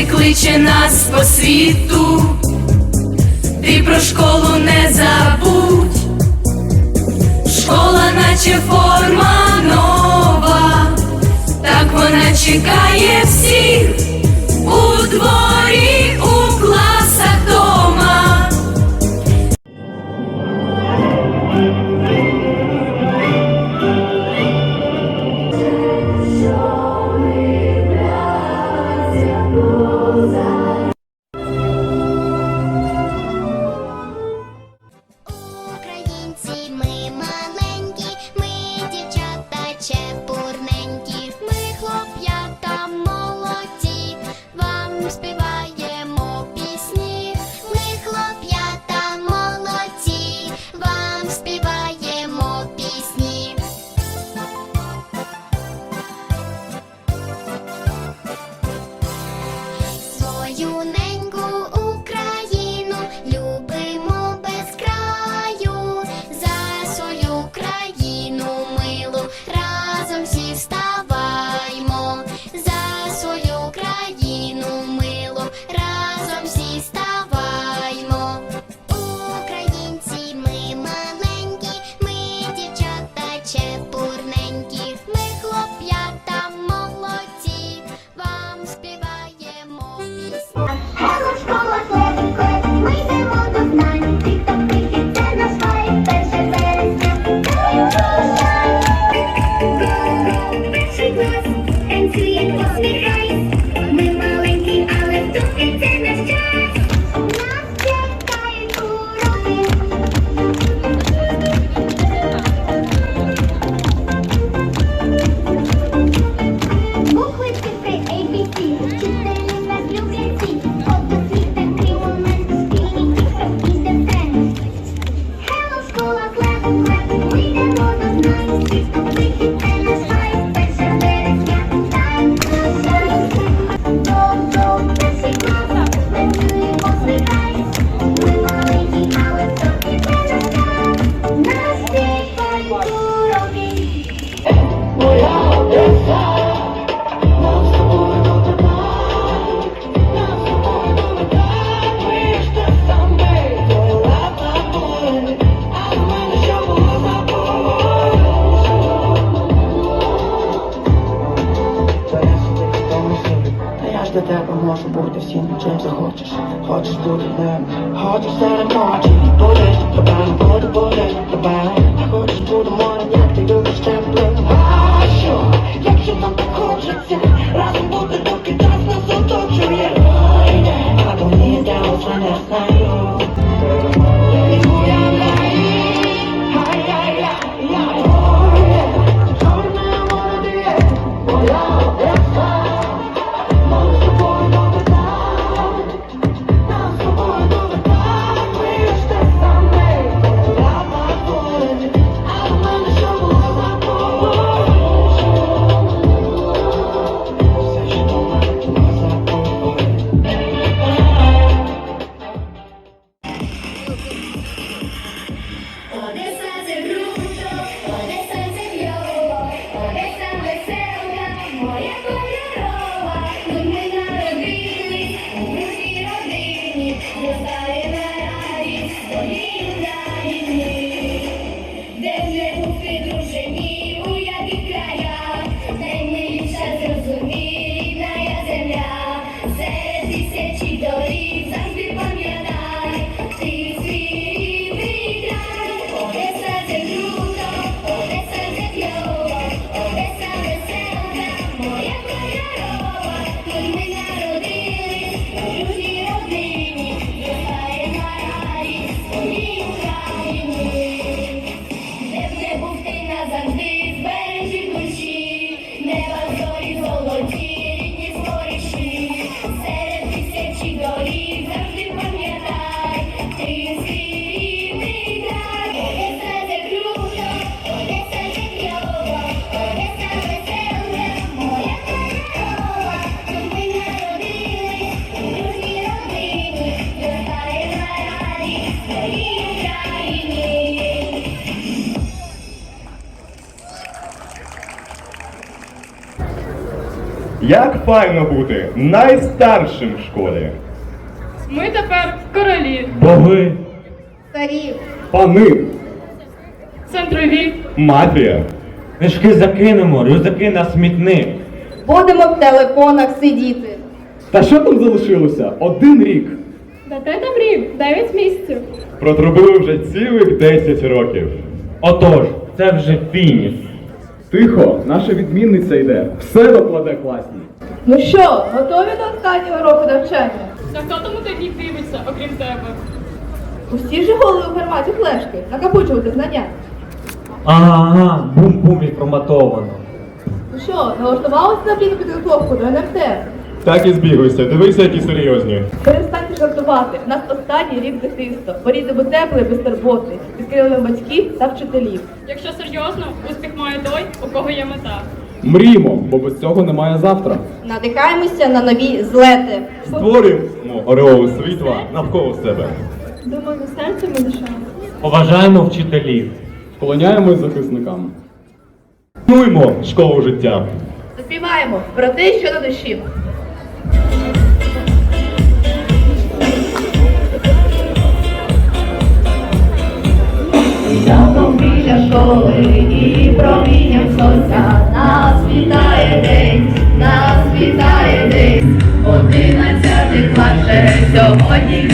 не кличе нас по світу, ти про школу не забудь, школа, наче форма нова, так вона чекає всіх у двох. school Hold your side of my body, the body, the body, the body, the body, the body, the body, the the body, Як файно бути найстаршим в школі? Ми тепер королі, Боги, Старі. пани, центрові. мафія. Книжки закинемо, рюкзаки на смітник. Будемо в телефонах сидіти. Та що там залишилося? Один рік. Дайте там рік, 9 місяців. Протрубили вже цілих 10 років. Отож, це вже фініш. Тихо, наша відмінниця йде. Все докладе класні. Ну що, готові до останнього року навчання? Та хто там у тебе дивиться, окрім тебе? Усі ж голови у форматі флешки, накапучувати знання. Ага, бум-бум відформатовано. Ну що, налаштувалися на плідну підготовку до НМТ? Так і збігуйся, дивися, які серйозні. Перестаньте жартувати. У нас останній рік дитинства. Порідемо теплий, безтурботний, керівним батьків та вчителів. Якщо серйозно, успіх має той, у кого є мета. Мріємо, бо без цього немає завтра. Надихаємося на нові злети. Створюємо ореол світла навколо себе. Думаю, серце ми дишаємо. Поважаємо вчителів. Вклоняємось захисникам. Туймо школу життя. Заспіваємо про те, що на душі. Школи і промінням сонця нас вітає день, нас вітає день. Одинадцятий клас вже сьогодні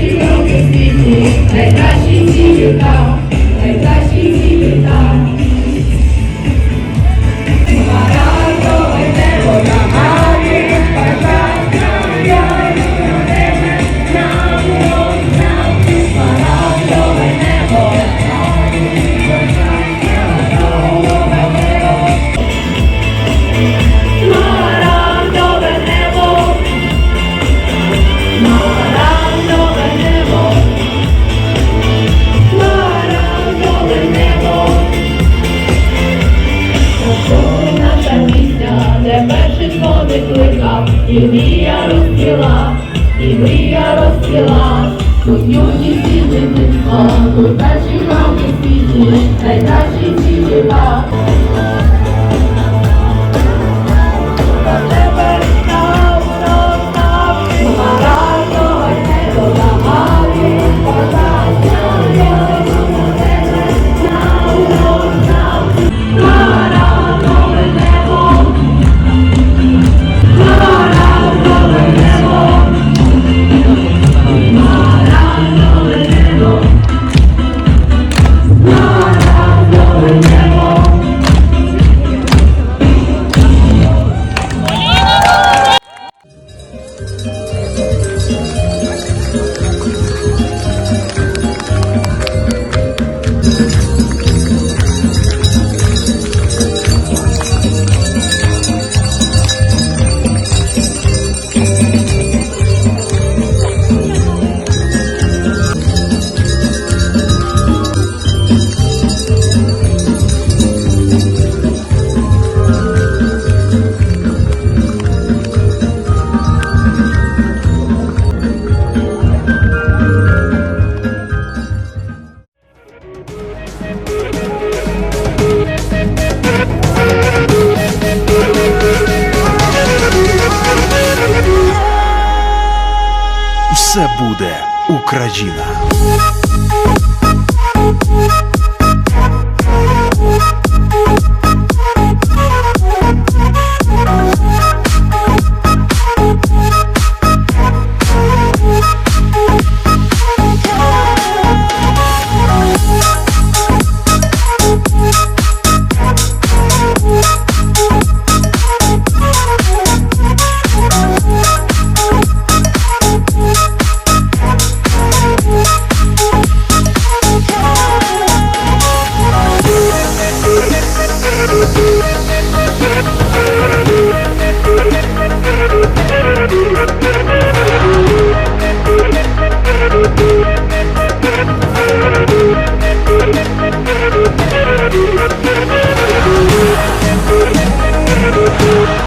тут перші в світу, найкращі ці літа, найкращі ці мрія розпіла, і мрія розцвіла, тут юність і дитинство, тут перші кроки світі, найкращі ці літа. Та буде Україна.